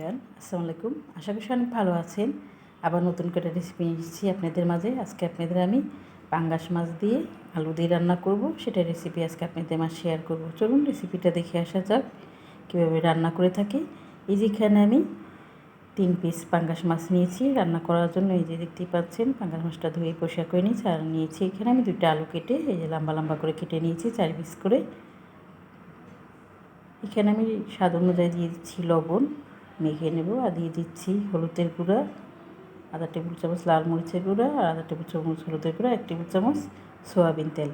আসসালামু আলাইকুম। আশা করি অনেক ভালো আছেন। আবার নতুন করে রেসিপি এসেছি আপনাদের মাঝে। আজকে আপনাদের আমি পাঙ্গাস মাছ দিয়ে আলু দিয়ে রান্না করব। সেটা রেসিপি আজকে আপনাদের মাছ শেয়ার করব। চলুন রেসিপিটা দেখে আসা যাক কীভাবে রান্না করে থাকি। এই যেখানে আমি তিন পিস পাঙ্গাস মাছ নিয়েছি। রান্না করার জন্য এই যে দেখতেই পাচ্ছেন, পাঙ্গাস মাছটা ধুয়ে পরিষ্কার করে নিয়েছি। আর নিয়েছি এখানে আমি দুইটা আলু কেটে, এই যে লম্বা লম্বা করে কেটে নিয়েছি, চার পিস করে। এখানে আমি স্বাদ অনুযায়ী দিয়ে দিচ্ছি লবণ। মেখে নেব আর দিয়ে দিচ্ছি হলুদের গুঁড়া, আধা টেবিল চামচ লাল মরিচের গুঁড়া আর আধা টেবিল চামচ হলুদের গুঁড়া, এক টেবিল চামচ সোয়াবিন তেল।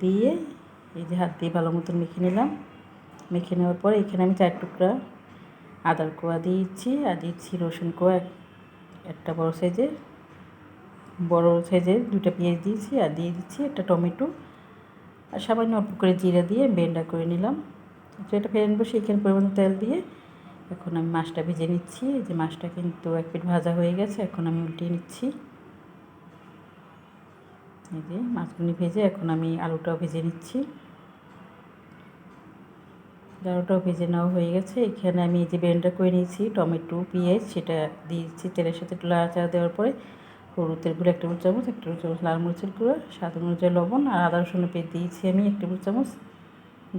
দিয়ে এই যে হাত দিয়ে ভালো মতন মেখে নিলাম। মেখে নেওয়ার পর এখানে আমি চার টুকরা আদার কোয়া দিয়েছি আর দিচ্ছি রসুন কোয়া, একটা বড় সাইজের বড় সাইজের দুটা পেঁয়াজ দিয়েছি আর দিয়ে দিচ্ছি একটা টমেটো আর সামান্য অল্প করে জিরা দিয়ে বেন্ডা করে নিলাম। তো এটা ফেরে নেব সেইখানে পরিমাণ তেল দিয়ে এখন আমি মাছটা ভেজে নিচ্ছি। যে মাছটা কিন্তু এক পিঠ ভাজা হয়ে গেছে, এখন আমি উল্টিয়ে নিচ্ছি। এই যে মাছগুলি ভেজে এখন আমি আলুটাও ভেজে নিচ্ছি। আলুটাও ভেজে নেওয়া হয়ে গেছে। এখানে আমি যে ব্লেন্ডার করে নিয়েছি, টমেটো, পেঁয়াজ, সেটা দিয়েছি তেলের সাথে লাড়াচাড়া দেওয়ার পরে। হলুদের গুঁড়ো একটা চামচ একটা চামচ লাল মরিচের গুঁড়ো স্বাদ অনুযায়ী লবণ আর আদা রসুন পেয়ে দিয়েছি আমি এক টেবিল চামচ।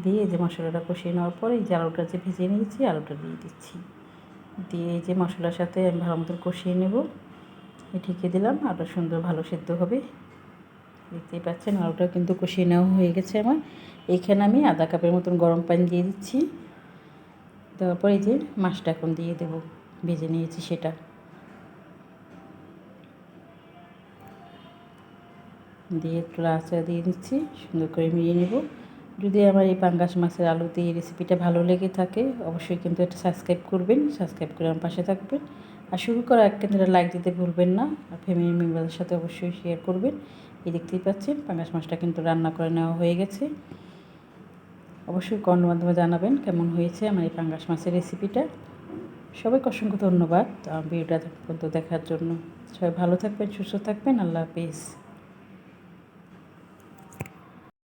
দিয়ে যে মশলাটা কষিয়ে নেওয়ার পরে এই যে আলুটা যে ভেজে নিয়েছি, আলুটা দিয়ে দিচ্ছি। দিয়ে যে মশলার সাথে আমি ভালো মতন কষিয়ে নেব। ঢেকে দিলাম আলুটা সুন্দর ভালো সেদ্ধ হবে। দেখতেই পাচ্ছেন আলুটা কিন্তু কষিয়ে নেওয়া হয়ে গেছে আমার। এখানে আমি আধা কাপের মতন গরম পানি দিয়ে দিচ্ছি। দেওয়ার পরে যে মাছটা এখন দিয়ে দেবো, ভেজে নিয়েছি সেটা। দিয়ে একটু লাচা দিয়ে দিচ্ছি, সুন্দর করে মিলিয়ে নেব। যদি আমার এই পাঙ্গাস মাছের আলু দিয়ে রেসিপিটা ভালো লেগে থাকে, অবশ্যই কিন্তু এটা সাবস্ক্রাইব করবেন সাবস্ক্রাইব করে আমার পাশে থাকবেন। আর শুরু করা এক কিন্তু লাইক দিতে ভুলবেন না, আর ফ্যামিলি মেম্বারদের সাথে অবশ্যই শেয়ার করবেন। এই দেখতেই পাচ্ছেন, পাঙ্গাস মাছটা কিন্তু রান্না করে নেওয়া হয়ে গেছে। অবশ্যই কমেন্ট মাধ্যমে জানাবেন কেমন হয়েছে আমার এই পাঙ্গাস মাছের রেসিপিটা সবাইকে অসংখ্য ধন্যবাদ। ভিডিওটা পর্যন্ত দেখার জন্য। সবাই ভালো থাকবেন, সুস্থ থাকবেন। আল্লাহ হাফিজ।